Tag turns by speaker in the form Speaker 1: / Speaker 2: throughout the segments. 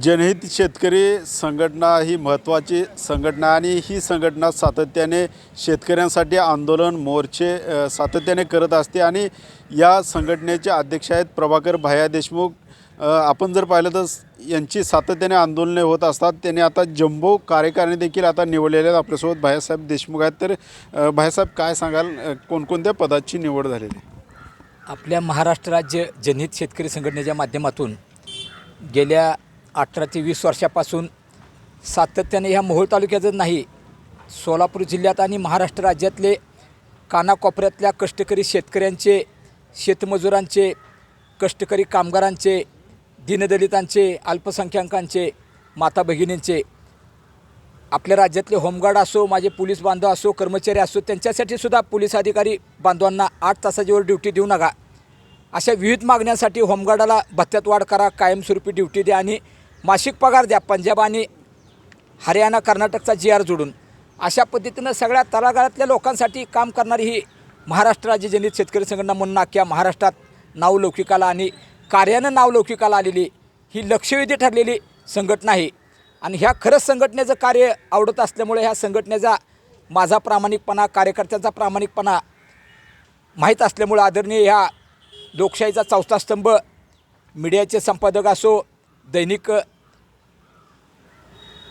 Speaker 1: जनहित शेतकरी संघटना ही महत्त्वाची संघटना आणि ही संघटना सातत्याने शेतकऱ्यांसाठी आंदोलन मोर्चे सातत्याने करत असते आणि या संघटनेचे अध्यक्ष आहेत प्रभाकर भाया देशमुख. आपण जर पाहिलं तर यांची सातत्याने आंदोलने होत असतात. त्यांनी आता जम्बो कार्यकारिणी देखील आता निवडलेले आहेत. आपल्यासोबत भायासाहेब देशमुख आहेत. तर भायासाहेब काय सांगाल? कोणकोणत्या पदाची निवड झालेली आहे?
Speaker 2: आपल्या महाराष्ट्र राज्य जनहित शेतकरी संघटनेच्या माध्यमातून गेल्या अठरा ते वीस वर्षापासून सातत्याने ह्या मोहोळ तालुक्यातच नाही सोलापूर जिल्ह्यात आणि महाराष्ट्र राज्यातले कानाकोपऱ्यातल्या कष्टकरी शेतकऱ्यांचे शेतमजुरांचे कष्टकरी कामगारांचे दीनदलितांचे अल्पसंख्याकांचे माता भगिनींचे आपल्या राज्यातले होमगार्ड असो माझे पोलीस बांधव असो कर्मचारी असो त्यांच्यासाठी सुद्धा पोलीस अधिकारी बांधवांना आठ तासाच्यावर ड्युटी देऊ नका. अशा विविध मागण्यांसाठी होमगार्डाला भत्त्यात वाढ करा कायमस्वरूपी ड्युटी द्या आणि मासिक पगार द्या पंजाब आणि हरियाणा कर्नाटकचा जी आर जोडून. अशा पद्धतीनं सगळ्या तळागाळातल्या लोकांसाठी काम करणारी ही महाराष्ट्र राज्य जनित शेतकरी संघटना म्हणून अख्ख्या महाराष्ट्रात नावलौकिकाला आणि कार्यानं नावलौकिकाला आलेली ही लक्षवेधी ठरलेली संघटना आहे आणि ह्या खरंच संघटनेचं कार्य आवडत असल्यामुळे ह्या संघटनेचा माझा प्रामाणिकपणा कार्यकर्त्यांचा प्रामाणिकपणा माहीत असल्यामुळं आदरणीय ह्या लोकशाहीचा चौथा स्तंभ मीडियाचे संपादक असो दैनिक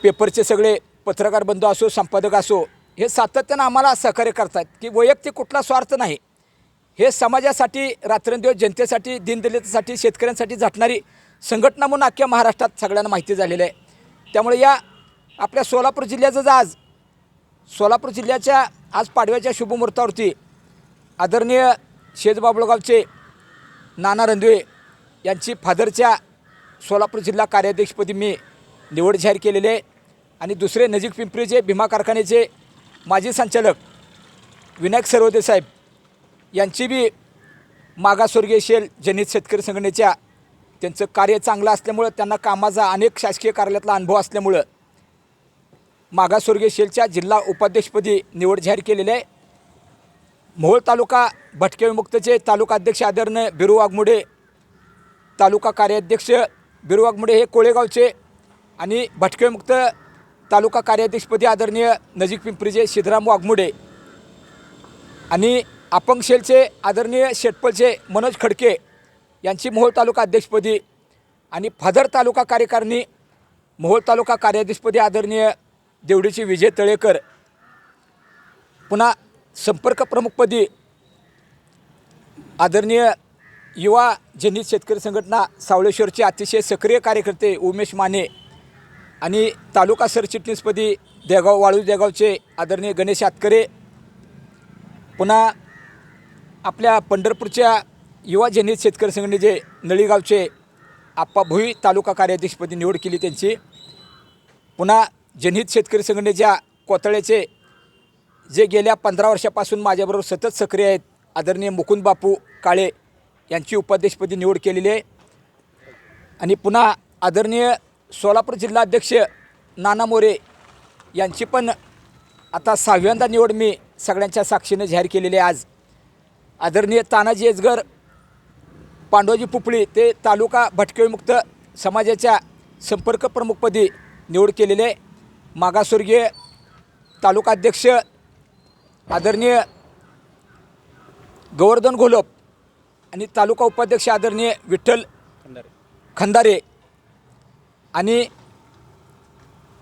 Speaker 2: पेपरचे सगळे पत्रकार बंधू असो संपादक असो हे सातत्यानं आम्हाला सहकार्य करतात की वैयक्तिक कुठला स्वार्थ नाही. हे समाजासाठी रात्रंदिवस जनतेसाठी दीनदलितासाठी शेतकऱ्यांसाठी झटणारी संघटना म्हणून अख्ख्या महाराष्ट्रात सगळ्यांना माहिती झालेलं आहे. त्यामुळे या आपल्या सोलापूर जिल्ह्याचं आज सोलापूर जिल्ह्याच्या आज पाडव्याच्या शुभमुहूर्तावरती आदरणीय शेजबाबळगावचे नाना रंधवे यांची फादरच्या सोलापूर जिल्हा कार्याध्यक्षपदी मी निवड जाहीर केलेली आहे. आणि दुसरे नजीक पिंपरीचे भीमा कारखान्याचे माजी संचालक विनायक सरवदे साहेब यांची बी मागासवर्गीय शेल जनित शेतकरी संघटनेच्या त्यांचं कार्य चांगलं असल्यामुळं त्यांना कामाचा अनेक शासकीय कार्यालयातला अनुभव असल्यामुळं मागासवर्गीय शेलच्या जिल्हा उपाध्यक्षपदी निवड जाहीर केलेली आहे. मोहोळ तालुका भटके विमुक्तचे तालुका अध्यक्ष आदरणीय बिरू वाघमुडे तालुका कार्याध्यक्ष बिरू वाघमुडे हे कोळेगावचे आणि भटके विमुक्त तालुका कार्याध्यक्षपदी आदरणीय नजीक पिंपरीचे सिद्धराम वाघमुडे आणि अपंग सेलचे आदरणीय शेटपलचे मनोज खडके यांची मोहोळ तालुका अध्यक्षपदी आणि फादर तालुका कार्यकारिणी मोहोळ तालुका कार्याध्यक्षपदी आदरणीय देवडीचे विजय तळेकर. पुन्हा संपर्क प्रमुखपदी आदरणीय युवा जनित शेतकरी संघटना सावळेश्वरचे अतिशय सक्रिय कार्यकर्ते उमेश माने आणि तालुका सरचिटणीसपदी देगाव वाळू देगावचे आदरणीय गणेश आतकरे पुन्हा आपल्या पंढरपूरच्या युवा जनित शेतकरी संघटनेचे नळीगावचे आप्पा भुई तालुका कार्याध्यक्षपदी निवड केली त्यांची. पुन्हा जनहित शेतकरी संघटनेच्या कोतळ्याचे जे गेल्या पंधरा वर्षापासून माझ्याबरोबर सतत सक्रिय आहेत आदरणीय मुकुंद बापू काळे यांची उपाध्यक्षपदी निवड केलेली आहे. आणि पुन्हा आदरणीय सोलापूर जिल्हाध्यक्ष नाना मोरे यांची पण आता सहाव्यांदा निवड मी सगळ्यांच्या साक्षीनं जाहीर केलेली आहे आज. आदरणीय तानाजी एजगर पांडवजी पुपळी ते तालुका भटकेळमुक्त समाजाच्या संपर्क प्रमुखपदी निवड केलेले मागासवर्गीय तालुका अध्यक्ष आदरणीय गोवर्धन घोलप आणि तालुका उपाध्यक्ष आदरणीय विठ्ठल खंदारे. आणि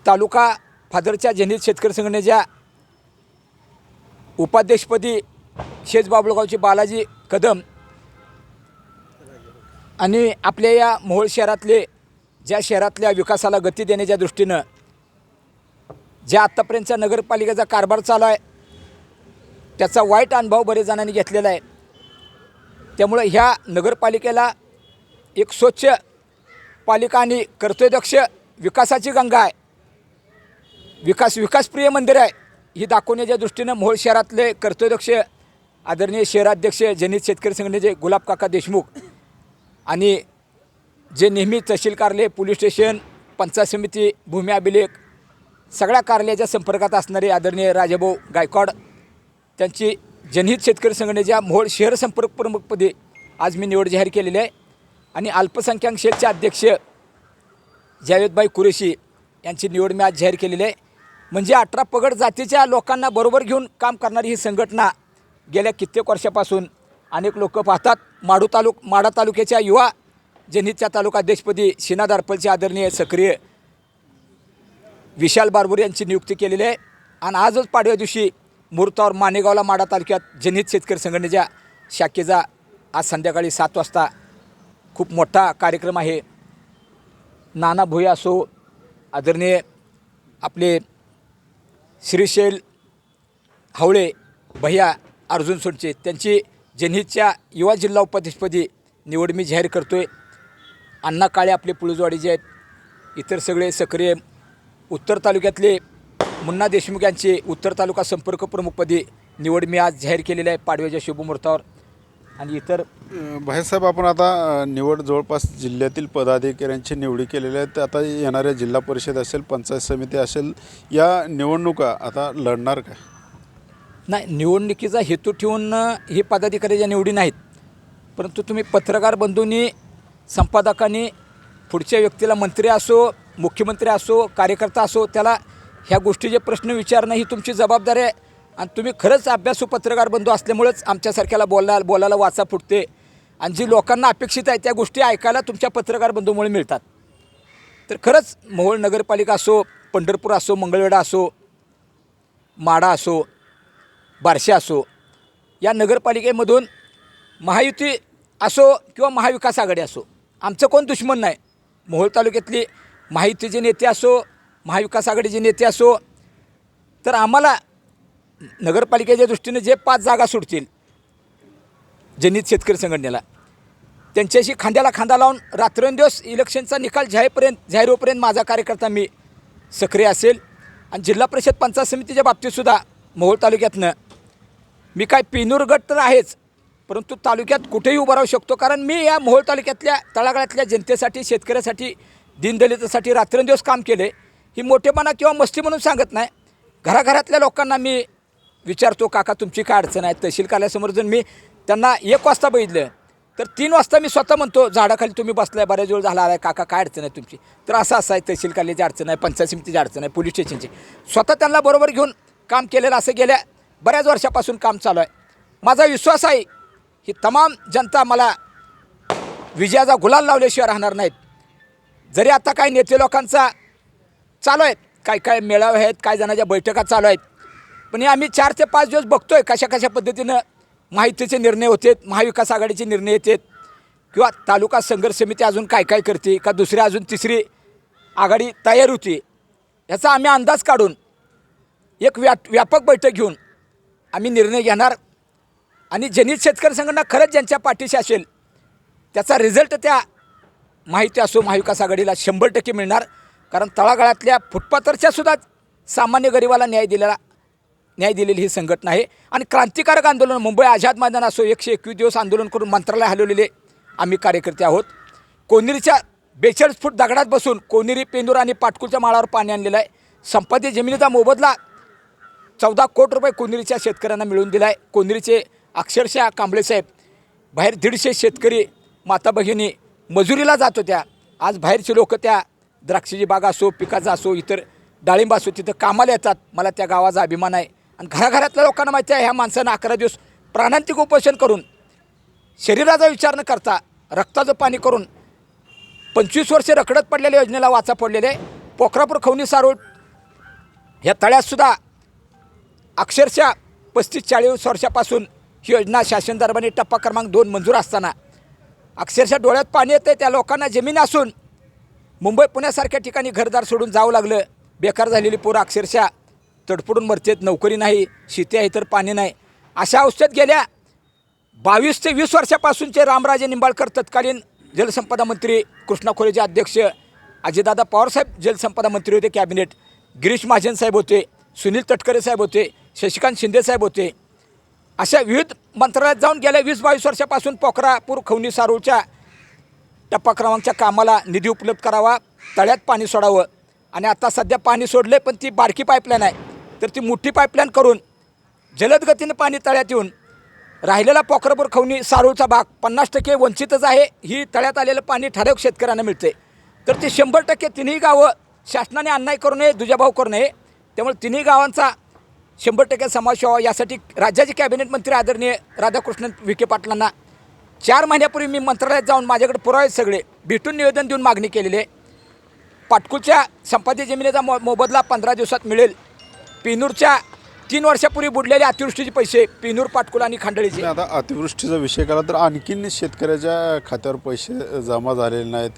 Speaker 2: तालुका फादरच्या जनित शेतकरी संघटनेच्या उपाध्यक्षपदी शेज बाबुळगावचे बालाजी कदम आणि आपल्या या मोहोळ शहरातले ज्या शहरातल्या विकासाला गती देण्याच्या दृष्टीनं ज्या आत्तापर्यंतच्या नगरपालिकेचा कारभार चालू आहे त्याचा वाईट अनुभव बरेच जणांनी घेतलेला आहे. त्यामुळं ह्या नगरपालिकेला एक स्वच्छ पालिका आणि कर्तव्यदक्ष विकासाची गंगा आहे. विकास विकासप्रिय मंदिर आहे. ही दाखवण्याच्या दृष्टीनं मोहोळ शहरातले कर्तव्यदक्ष आदरणीय शहराध्यक्ष जनित शेतकरी संघटनेचे गुलाब काका देशमुख आणि जे नेहमी तहसील कार्यालय पोलीस स्टेशन पंचायत समिती भूमी अभिलेख सगळ्या कार्यालयाच्या संपर्कात असणारे आदरणीय राजाभाऊ गायकवाड त्यांची जनहित शेतकरी संघटनेच्या मोहोळ शहर संपर्क प्रमुखपदी आज मी निवड जाहीर केलेली आहे. आणि अल्पसंख्याक शेखचे अध्यक्ष जावेदभाई कुरेशी यांची निवड मी आज जाहीर केलेली आहे. म्हणजे अठरा पगड जातीच्या लोकांना बरोबर घेऊन काम करणारी ही संघटना गेल्या कित्येक वर्षापासून अनेक लोक पाहतात. माडू तालुक माडा तालुक्याच्या युवा जनहितच्या तालुका अध्यक्षपदी शिना दारपलचे आदरणीय सक्रिय विशाल बारबुर यांची नियुक्ती केलेली आहे. आणि आजच पाडव्या दिवशी मुहूर्तावर मानेगावला माडा तालुक्यात जनहित शेतकरी संघटनेच्या शाखेचा आज संध्याकाळी सात वाजता खूप मोठा कार्यक्रम आहे. नाना भुई असो आदरणीय आपले श्रीशैल हावळे भैया अर्जुन सोडचे त्यांची जनहितच्या युवा जिल्हा उपाध्यक्षपदी निवड मी जाहीर करतो आहे अण्णा काळे आपले पुळजवाडी जे आहेत इतर सगळे सक्रिय उत्तर तालुक्यातले मुन्ना देशमुख यांचे उत्तर तालुका संपर्क प्रमुखपदी निवड मी आज जाहीर केलेली आहे पाडव्याच्या शुभमुहूर्तावर. आणि इतर
Speaker 1: भाईसाहेब आपण आता निवड जवळपास जिल्ह्यातील पदाधिकाऱ्यांची निवडी केलेल्या आहेत आता येणाऱ्या जिल्हा परिषद असेल पंचायत समिती असेल या निवडणुका आता लढणार का
Speaker 2: नाही निवडणुकीचा हेतू ठेवून ही पदाधिकाऱ्याच्या निवडी नाहीत परंतु तुम्ही पत्रकार बंधूंनी संपादकांनी पुढच्या व्यक्तीला मंत्री असो मुख्यमंत्री असो कार्यकर्ता असो त्याला ह्या गोष्टीचे प्रश्न विचारणं ही तुमची जबाबदारी आहे. आणि तुम्ही खरंच अभ्यासू पत्रकार बंधू असल्यामुळेच आमच्यासारख्याला बोला बोलायला वाचा फुटते. आणि जी लोकांना अपेक्षित आहे त्या गोष्टी ऐकायला तुमच्या पत्रकार बंधूमुळे मिळतात. तर खरंच मोहोळ नगरपालिका असो पंढरपूर असो मंगळवेढा असो माडा असो बारशे असो या नगरपालिकेमधून महायुती असो किंवा महाविकास आघाडी असो आमचं कोण दुश्मन नाही. मोहोळ तालुक्यातली महायुतीचे नेते असो महाविकास आघाडीचे नेते असो तर आम्हाला नगरपालिकेच्या दृष्टीने जे पाच जागा सुटतील जनित शेतकरी संघटनेला त्यांच्याशी खांद्याला खांदा लावून रात्रंदिवस इलेक्शनचा निकाल जाहीरपर्यंत जाहीर होईपर्यंत माझा कार्यकर्ता मी सक्रिय असेल. आणि जिल्हा परिषद पंचायत समितीच्या बाबतीतसुद्धा मोहोळ तालुक्यातनं मी काय पिनूर गट तर आहेच परंतु तालुक्यात कुठेही उभं राहू शकतो. कारण मी या मोहोळ तालुक्यातल्या तळागाळातल्या जनतेसाठी शेतकऱ्यासाठी दीनदलितासाठी रात्रंदिवस काम केले. ही मोठेपणा किंवा मस्ती म्हणून सांगत नाही. घराघरातल्या लोकांना मी विचारतो काका तुमची काय अडचण आहे? तहसील कार्यालयासमोर जर मी त्यांना एक वाजता बघितलं. तर तीन वाजता मी स्वतः म्हणतो झाडाखाली तुम्ही बसलाय बऱ्याच वेळ झाला आहे. काका काय अडचण आहे तुमची? तर असं असं आहे तहसील कार्यालयाची अडचण आहे पंचायत समितीची अडचण आहे पोलीस स्टेशनची. स्वतः त्यांना बरोबर घेऊन काम केलेलं असं गेल्या बऱ्याच वर्षापासून काम चालू आहे. माझा विश्वास आहे ही तमाम जनता मला विजयाचा गुलाल लावल्याशिवाय राहणार नाहीत. जरी आता काही नेते लोकांचा चालू आहेत काय काय मेळावे आहेत काही जणांच्या बैठका चालू आहेत पण हे आम्ही चार ते पाच दिवस बघतो आहे कशा कशा पद्धतीनं माहितीचे निर्णय होते महाविकास आघाडीचे निर्णय येतात किंवा तालुका संघर्ष समिती अजून काय काय करते का दुसरी अजून तिसरी आघाडी तयार होती याचा आम्ही अंदाज काढून एक व्या व्यापक बैठक घेऊन आम्ही निर्णय घेणार. आणि जनित शेतकरी संघटना खरंच ज्यांच्या पाठीशी असेल त्याचा रिझल्ट त्या माहिती असो महाविकास आघाडीला शंभर टक्के मिळणार. कारण तळागाळातल्या फुटपाथरच्या सुद्धा सामान्य गरिबाला न्याय दिलेला न्याय दिलेली ही संघटना आहे. आणि क्रांतिकारक आंदोलन मुंबई आझाद मैदान असो एकशे एकवीस दिवस आंदोलन करून मंत्रालय हलवलेले आम्ही कार्यकर्ते आहोत. कोनेरीच्या बेचाळीस फूट दगडात बसून कोनेरी पेंदूर आणि पाटकुलच्या माळावर पाणी आणलेलं आहे. संपत्ती जमिनीचा मोबदला चौदा कोटी रुपये कोनेरीच्या शेतकऱ्यांना मिळवून दिला आहे कोनेरीचे अक्षरशः कांबळेसाहेब बाहेर दीडशे शेतकरी माता भगिनी मजुरीला जात होत्या. आज बाहेरचे लोक त्या द्राक्षाची बाग असो पिकाचा असो इतर डाळिंब असो तिथं कामाला येतात. मला त्या गावाचा अभिमान आहे. आणि घराघरातल्या लोकांना माहिती आहे ह्या माणसानं अकरा दिवस प्राणांतिक उपोषण करून शरीराचा विचार न करता रक्ताचं पाणी करून पंचवीस वर्षे रखडत पडलेल्या योजनेला वाचा पडलेले पोखरापूर खवणी सारोट ह्या तळ्यातसुद्धा अक्षरशः पस्तीस चाळीस वर्षापासून ही योजना शासन दरबारी टप्पा क्रमांक दोन मंजूर असताना अक्षरशः डोळ्यात पाणी येतं त्या लोकांना जमीन असून मुंबई पुण्यासारख्या ठिकाणी घरदार सोडून जावं लागलं. बेकार झालेली पोरं अक्षरशः तडफडून मरतेत नोकरी नाही शेती आहे तर पाणी नाही. अशा अवस्थेत गेल्या बावीस ते वीस वर्षापासूनचे रामराजे निंबाळकर तत्कालीन जलसंपदा मंत्री कृष्णा खोरेचे अध्यक्ष अजितदादा पवारसाहेब जलसंपदा मंत्री होते कॅबिनेट गिरीश महाजन साहेब होते सुनील तटकरे साहेब होते शशिकांत शिंदे साहेब होते. अशा विविध मंत्रालयात जाऊन गेल्या वीस बावीस वर्षापासून पोखरापूर खवणी सारूळच्या टप्पा क्रमांकच्या कामाला निधी उपलब्ध करावा तळ्यात पाणी सोडावं. आणि आता सध्या पाणी सोडले पण ती बारकी पाईपलाईन आहे. तर ती मोठी पाईपलाईन करून जलद गतीनं पाणी तळ्यात येऊन राहिलेला पोखरपूर खवणी सारूळचा भाग पन्नास टक्के वंचितच आहे ही तळ्यात आलेलं पाणी ठराविक शेतकऱ्यांना मिळते तर ते शंभर टक्के तिन्ही गावं शासनाने अन्याय करू नये दुजाभाव करू नये. त्यामुळे तिन्ही गावांचा शंभर टक्के समावेश व्हावा. यासाठी राज्याचे कॅबिनेट मंत्री आदरणीय राधाकृष्णन विखे पाटलांना चार महिन्यापूर्वी मी मंत्रालयात जाऊन माझ्याकडे पुरावे सगळे भेटून निवेदन देऊन मागणी केलेली आहे. पाटकुलच्या संपादित जमिनीचा मो मोबदला पंधरा दिवसात मिळेल. पिनूरच्या तीन वर्षापूर्वी बुडलेले अतिवृष्टीचे पैसे पिनूर पाटकुल आणि खांडळीचे.
Speaker 1: आता अतिवृष्टीचा विषय केला तर आणखीन शेतकऱ्याच्या खात्यावर पैसे जमा झालेले नाहीत.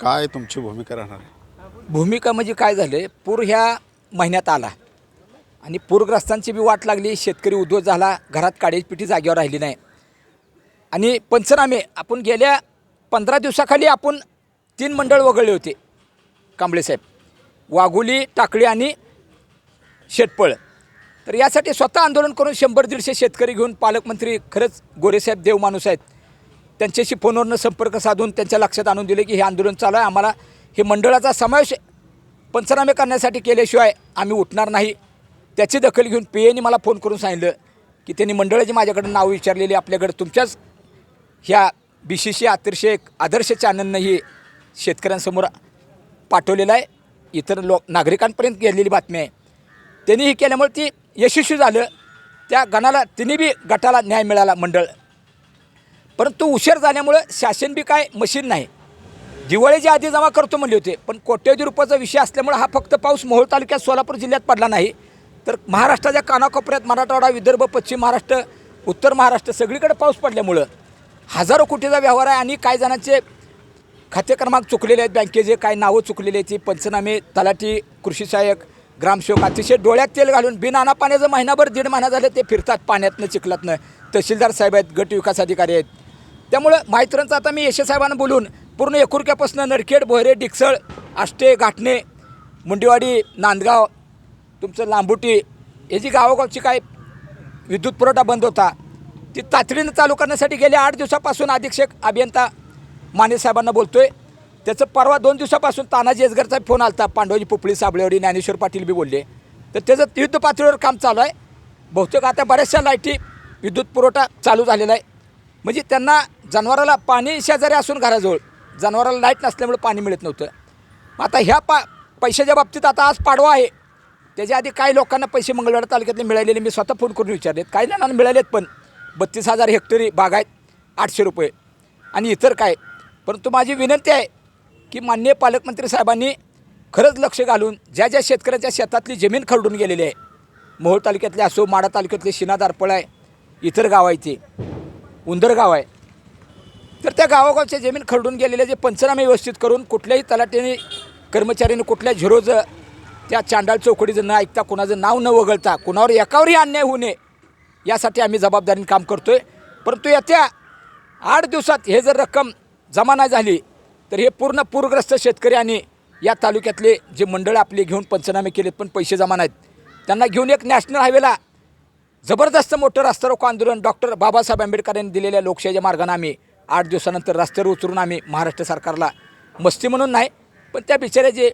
Speaker 1: काय तुमची भूमिका राहणार आहे?
Speaker 2: भूमिका म्हणजे काय झालं? पूर ह्या महिन्यात आला. आणि पूरग्रस्तांची बी वाट लागली. शेतकरी उद्ध्वस्त झाला. घरात काळीपिटी जागेवर राहिली नाही. आणि पंचनामे आपण गेल्या पंधरा दिवसाखाली आपण तीन मंडळ वगळले होते. कांबळे साहेब. वाघोली टाकळी आणि शेटपळ. तर यासाठी स्वतः आंदोलन करून शंभर दीडशे शेतकरी घेऊन पालकमंत्री खरंच गोरेसाहेब देव माणूस आहेत. त्यांच्याशी फोनवरनं संपर्क साधून त्यांच्या लक्षात आणून दिले की हे आंदोलन चालू आहे. आम्हाला हे मंडळाचा समावेश पंचनामे करण्यासाठी केल्याशिवाय आम्ही उठणार नाही. त्याची दखल घेऊन पी एने मला फोन करून सांगितलं की त्यांनी मंडळाची माझ्याकडं नाव विचारलेली आपल्याकडे तुमच्याच ह्या बी सी सी अतिशय आदर्श चॅनलनं ही शेतकऱ्यांसमोर पाठवलेलं आहे. इतर लोक नागरिकांपर्यंत गेलेली बातमी आहे. त्यांनी हे केल्यामुळे ती यशस्वी झालं. त्या गणाला तिने बी गटाला न्याय मिळाला मंडळ. परंतु उशीर झाल्यामुळं शासन बी काय मशीन नाही. दिवाळीच्या आधी जमा करतो म्हणले होते पण कोट्यवधी रुपयाचा विषय असल्यामुळे हा फक्त पाऊस मोहोळ तालुक्यात सोलापूर जिल्ह्यात पडला नाही. तर महाराष्ट्राच्या कानाकोपऱ्यात मराठवाडा विदर्भ पश्चिम महाराष्ट्र उत्तर महाराष्ट्र सगळीकडे पाऊस पडल्यामुळं हजारो कोटीचा व्यवहार आहे आणि काही जणांचे खाते क्रमांक चुकलेले आहेत बँकेचे काही नावं चुकलेले आहेत ती पंचनामे तलाठी कृषी सहाय्यक ग्रामसेवक अतिशय डोळ्यात तेल घालून बिनाना पाण्याचं महिनाभर दीड महिना झालं ते फिरतात पाण्यातनं चिखलातनं. तहसीलदार साहेब आहेत गट विकास अधिकारी आहेत. त्यामुळं माहितरांचं आता मी यशे साहेबांना बोलून पूर्ण एकुरक्यापासून नरखेड बोहरे डिकसळ आष्टे घाटणे मुंडेवाडी नांदगाव तुमचं लांबुटी हे जी गावोगावची काय विद्युत पुरवठा बंद होता ती तातडीनं चालू करण्यासाठी गेल्या आठ दिवसापासून अधीक्षक अभियंता माने साहेबांना आहे त्याचं परवा दोन दिवसापासून तानाजी एसगरचा फोन आलता. पांडवजी पोपळी साबळेवाडी ज्ञानेश्वर पाटील बी बोलले. तर त्याचं युद्ध पातळीवर काम चालू आहे. बहुतेक आता बऱ्याचशा लाईटी विद्युत पुरवठा चालू झालेला आहे. म्हणजे त्यांना जनावराला पाणी शेजारी असून घराजवळ जनावराला लाइट नसल्यामुळे पाणी मिळत नव्हतं. मग आता ह्या पा पैशाच्या बाबतीत आता आज पाडवा आहे. त्याच्या आधी काही लोकांना पैसे मंगळवार तालुक्यातले मिळालेले मी स्वतः फोन करून विचारलेत. काही जणांना मिळालेत पण. बत्तीस हजार हेक्टरी बाग आहेत आठशे रुपये. आणि इतर काय. परंतु माझी विनंती आहे की माननीय पालकमंत्री साहेबांनी खरंच लक्ष घालून ज्या ज्या शेतकऱ्याच्या शेतातली जमीन खरडून गेलेली आहे मोहोळ तालुक्यातले असो माडा तालुक्यातले शिना दारपळ आहे इतर गाव आहे ते उंदर गाव आहे तर त्या गावागावच्या जमीन खरडून गेलेले जे पंचनामे व्यवस्थित करून कुठल्याही तलाट्याने कर्मचाऱ्याने कुठल्या झिरोचं त्या चांडाळ चौकडीचं न ऐकता कुणाचं नाव न वगळता कुणावर एकावरही अन्याय होऊ नये यासाठी आम्ही जबाबदारीने काम करतो आहे परंतु येत्या आठ दिवसात हे जर रक्कम जमा नाही झाली तर हे पूर्ण पूरग्रस्त शेतकरी आणि या तालुक्यातले जे मंडळ आपले घेऊन पंचनामे केलेत पण पैसे जमा नाहीत. त्यांना घेऊन एक नॅशनल हायवेला जबरदस्त मोठं रास्ता रोको आंदोलन डॉक्टर बाबासाहेब आंबेडकर यांनी दिलेल्या लोकशाहीच्या मार्गाने आम्ही आठ दिवसानंतर रस्त्यावर उतरून आम्ही महाराष्ट्र सरकारला मस्ती म्हणून नाही पण त्या बिचाऱ्याचे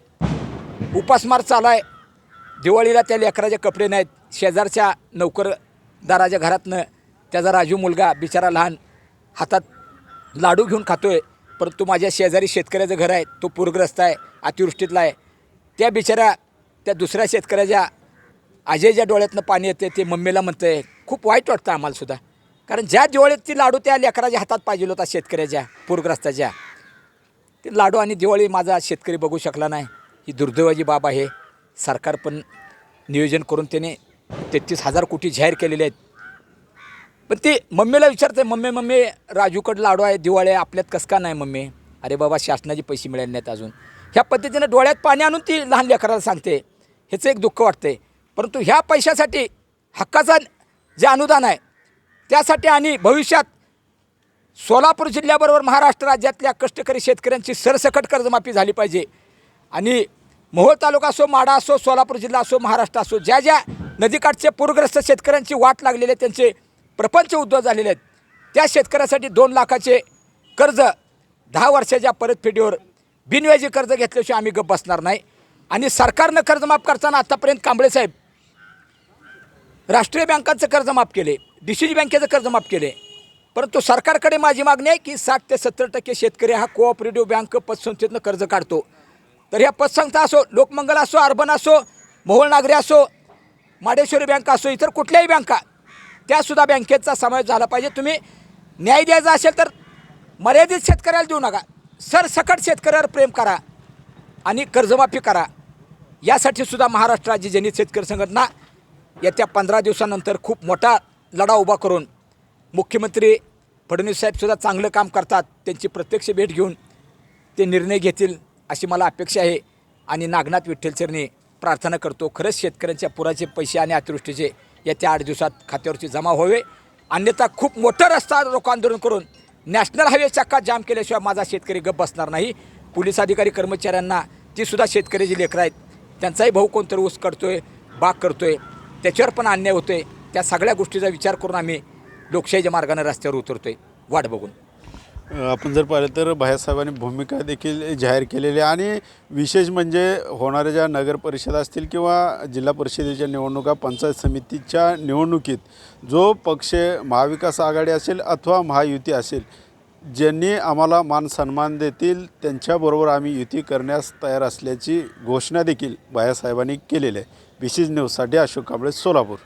Speaker 2: उपासमार चालू आहे दिवाळीला त्या लेकराचे कपडे नाहीत शेजारच्या नोकरदाराच्या घरातनं त्याचा राजू मुलगा बिचारा लहान हातात लाडू घेऊन खातोय परंतु माझ्या शेजारी शेतकऱ्याचं घर आहे तो पूरग्रस्त आहे अतिवृष्टीतला आहे. त्या बिचाऱ्या त्या दुसऱ्या शेतकऱ्याच्या आजेच्या डोळ्यातनं पाणी येते ते मम्मीला म्हणतं आहे खूप वाईट वाटतं आम्हालासुद्धा कारण ज्या दिवाळीत ती लाडू त्या लेकराच्या हातात पाहिजे होता शेतकऱ्याच्या पूरग्रस्ताच्या. ते लाडू आणि दिवाळी माझा शेतकरी बघू शकला नाही. ही दुर्दैवाची बाब आहे. सरकार पण नियोजन करून त्याने तेहतीस हजार कोटी जाहीर केलेले आहेत. पण ती मम्मीला विचारते मम्मी मम्मी राजूकडं लाडू आहे दिवाळी आहे आपल्यात कसं का नाही मम्मी? अरे बाबा शासनाचे पैसे मिळाले नाहीत अजून. ह्या पद्धतीनं डोळ्यात पाणी आणून ती लहान लेकराला सांगते. ह्याचं एक दुःख वाटते परंतु ह्या पैशासाठी हक्काचा जे अनुदान आहे त्यासाठी आणि भविष्यात सोलापूर जिल्ह्याबरोबर महाराष्ट्र राज्यातल्या कष्टकरी शेतकऱ्यांची सरसकट कर्जमाफी झाली पाहिजे. आणि मोहोळ तालुका असो माडा असो सोलापूर जिल्हा असो महाराष्ट्र असो ज्या ज्या नदीकाठचे पूरग्रस्त शेतकऱ्यांची वाट लागलेली आहे त्यांचे प्रपंच उद्ध्वस्त झालेले आहेत. त्या शेतकऱ्यासाठी दोन लाखाचे कर्ज दहा वर्षाच्या परतफेडीवर बिनव्याजी कर्ज घेतल्याशिवाय आम्ही गप्प बसणार नाही. आणि सरकारनं कर्ज माफ करताना आत्तापर्यंत कांबळे साहेब राष्ट्रीय बँकांचं कर्ज माफ केले डी सी जी बँकेचं कर्ज माफ केले. परंतु सरकारकडे माझी मागणी आहे की साठ ते सत्तर टक्के शेतकरी हा कोऑपरेटिव्ह बँक पतसंस्थेतनं कर्ज काढतो. तर ह्या पतसंस्था असो लोकमंगल असो अर्बन असो मोहोळ नागरी असो माडेश्वरी बँक असो इतर कुठल्याही बँका त्यासुद्धा बँकेचा समावेश झाला पाहिजे. तुम्ही न्याय द्यायचा असेल तर मर्यादित शेतकऱ्याला देऊ नका. सरसकट शेतकऱ्यावर प्रेम करा आणि कर्जमाफी करा. यासाठी सुद्धा महाराष्ट्र राज्य जनित शेतकरी संघटना येत्या पंधरा दिवसानंतर खूप मोठा लढा उभा करून मुख्यमंत्री फडणवीस साहेबसुद्धा चांगलं काम करतात. त्यांची प्रत्यक्ष भेट घेऊन ते निर्णय घेतील अशी मला अपेक्षा आहे. आणि नागनाथ विठ्ठलचरणी प्रार्थना करतो. खरंच शेतकऱ्यांच्या पुराचे पैसे आणि अतिवृष्टीचे येत्या आठ दिवसात खात्यावरती जमा व्हावे. अन्यथा खूप मोठं रस्ता लोक आंदोलन करून नॅशनल हायवे चक्का जाम केल्याशिवाय माझा शेतकरी गप बसणार नाही. पोलीस अधिकारी कर्मचाऱ्यांना ती सुद्धा शेतकरी जी लेकरं आहेत त्यांचाही भाऊ कोणतरी ऊस करतोय बाग करतो आहे त्याच्यावर पण अन्याय होतो आहे त्या सगळ्या गोष्टीचा विचार करून आम्ही लोकशाहीच्या मार्गाने रस्त्यावर उतरतो आहे वाट बघून.
Speaker 1: आपण जर पाहिलं तर भायासाहेबांनी भूमिका देखील जाहीर केलेली आहे. आणि विशेष म्हणजे होणाऱ्या ज्या नगर परिषद असतील किंवा जिल्हा परिषदेच्या निवडणुका पंचायत समितीच्या निवडणुकीत जो पक्ष महाविकास आघाडी असेल अथवा महायुती असेल ज्यांनी आम्हाला मान सन्मान देतील त्यांच्याबरोबर आम्ही युती करण्यास तयार असल्याची घोषणा देखील भायासाहेबांनी केलेली आहे. विशेष न्यूजसाठी अशोक कांबळे सोलापूर.